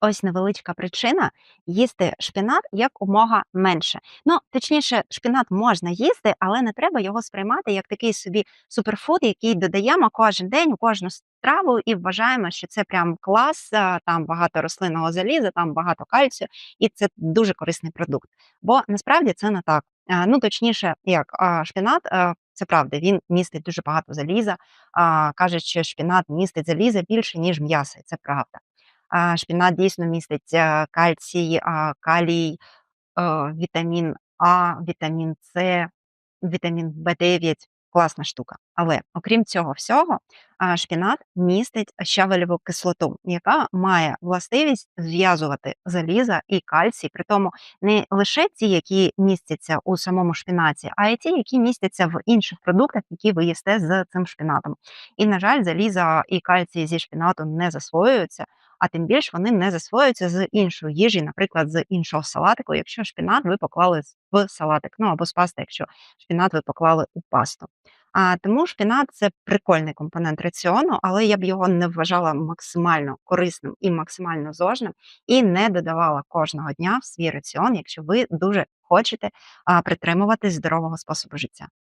Ось невеличка причина їсти шпинат якомога менше. Ну, точніше, шпинат можна їсти, але не треба його сприймати як такий собі суперфуд, який додаємо кожен день у кожну страву і вважаємо, що це прям клас, там багато рослинного заліза, там багато кальцію, і це дуже корисний продукт. Бо насправді це не так. Ну, точніше, як а, це правда, він містить дуже багато заліза. А, кажуть, що шпинат містить заліза більше, ніж м'ясо, це правда. А, шпинат дійсно містить, кальцій, калій, вітамін А, вітамін С, вітамін В9. Класна штука. Але окрім цього всього, а, шпинат містить щавелеву кислоту, яка має властивість зв'язувати заліза і кальцій, притому не лише ті, які містяться у самому шпинаті, а й ті, які містяться в інших продуктах, які ви їсте з цим шпинатом. І, на жаль, заліза і кальцій зі шпинату не засвоюються, а тим більш вони не засвоюються з іншої їжі, наприклад, з іншого салатику, якщо шпинат ви поклали в салатик, ну або з пасти, якщо шпинат ви поклали у пасту. А тому шпинат це прикольний компонент раціону, але я б його не вважала максимально корисним і максимально зожним, і не додавала кожного дня в свій раціон, якщо ви дуже хочете а, притримуватись здорового способу життя.